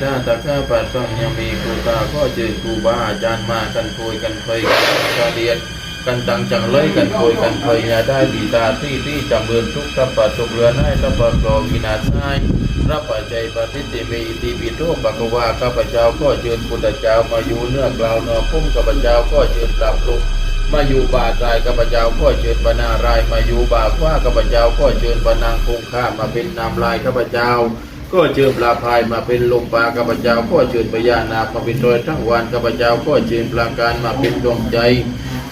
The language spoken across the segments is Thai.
ถ้าตะข้าปัดต้องยังมีครูตาก็เจอครูบาอาจารย์มากันโพยกันเพยกันเรียนกันตังจังเลยกันโพยกันเพยอย่าได้บีตาที่ที่จำเริญทุกข์รับปัดทุกเรือนให้รับปัดกรองกินาให้รับปัจจัยปฏิติเมอิติปิโตปะกวาข้าพเจ้าก็เชิญพุทธเจ้ามาอยู่เนื้อกล่าวนอพุ่มข้าพเจ้าก็เชิญปรับลุกมาอยู่บาทรายข้าพเจ้าก็เชิญบรรณารายมาอยู่บาว่าข้าพเจ้าก็เชิญบรรนางคงค่ามาเป็นนามลายข้าพเจ้า ก็เชิญปลาพายมาเป็นลมปลาข้าพเจ้าก็เชิญพญานาคมาเป็นโดยทั้งวันข้าพเจ้าก็เชิญปลาการมาเป็นดวงใจ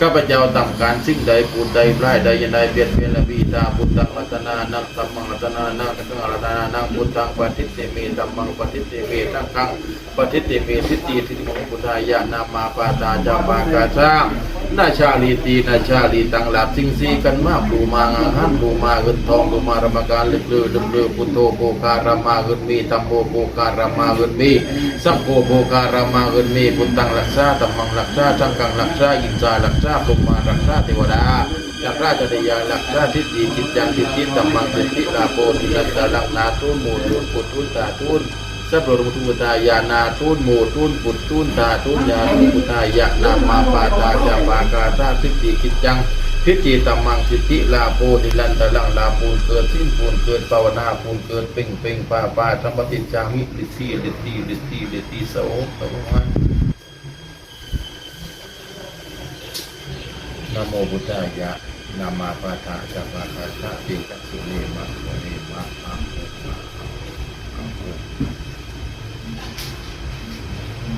ข้าพเจ้าทำการสิ่งใดปูดใดปลายใดยันใดเปลี่ยนเปลี่ยนละบีตาพุทธังรัตนานังตัมมังรัตนานังตังรัตนานังพุทธังปฏิเตเมตัมมังปฏิเตเมตังคังปฏิเตเมทิฏฐิทิฏฐิมงพุทายานามาปาตาจาปากาชาง นาชาลีตีนาชาลีตังหลับสิงสีกันมาปลูมางังหันปลูมาเงินทองปลูมารมการเลือดเลือดเลือพุทโธโภการามาเงินมีตัมโมโภการามาเงินมีสังโฆโภการามาเงินมีพุทธังรักษาตัมมังรักษาสังฆังรักษาอินทรารักษาพรหมารักษาเทวดารักษาจริยารักษาทิฏฐิจิตจังทิฏฐิตัมมังทิฏฐิลาโภติลัตลักนาตุนโมตุนปุตุนตาตุนสัพพะรุทุตายานาทุนโมทุนปุตทุนตาทุนยานุพุตายะนามาปาตาจากาตาทิฏฐิกิจจังทิฏฐิตัมมังทิฏฐิลาโพนิลันตะลังลาปูนเกิดสิ้นปูนเกิดภาวนาปูนเกิดเป่งเป่งปาปาธรรมติจามิลิทีลิทีลิทีลิทีโสโสมันะโมพุทธายะนามาปาตาจาปากาตาติจัสุเนมะโมเนมะอะโมมะอะ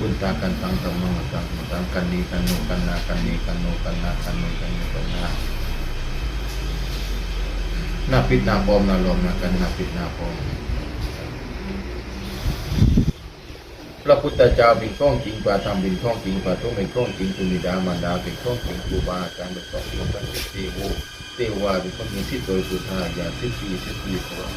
โมบุญตากันตังธรรมังตังตังกันนีกันโนกันนากันนีกันโนกันนากันโนกันโนกันนาหน้าปิดหน้าปอมหน้าลมหน้ากันหน้าปิดหน้าปอมพระพุทธเจ้าเป็นข้องจริงกว่าธรรมเป็นข้องจริงกว่าทุกเป็นข้องจริงคุณบิดามารดาเป็นข้องจริงครูบาอาจารย์เป็นข้องจริงกันเทวเทวาเป็นคนมีสิทธิ์โดยสุธาญาสิทธิสิทธิของ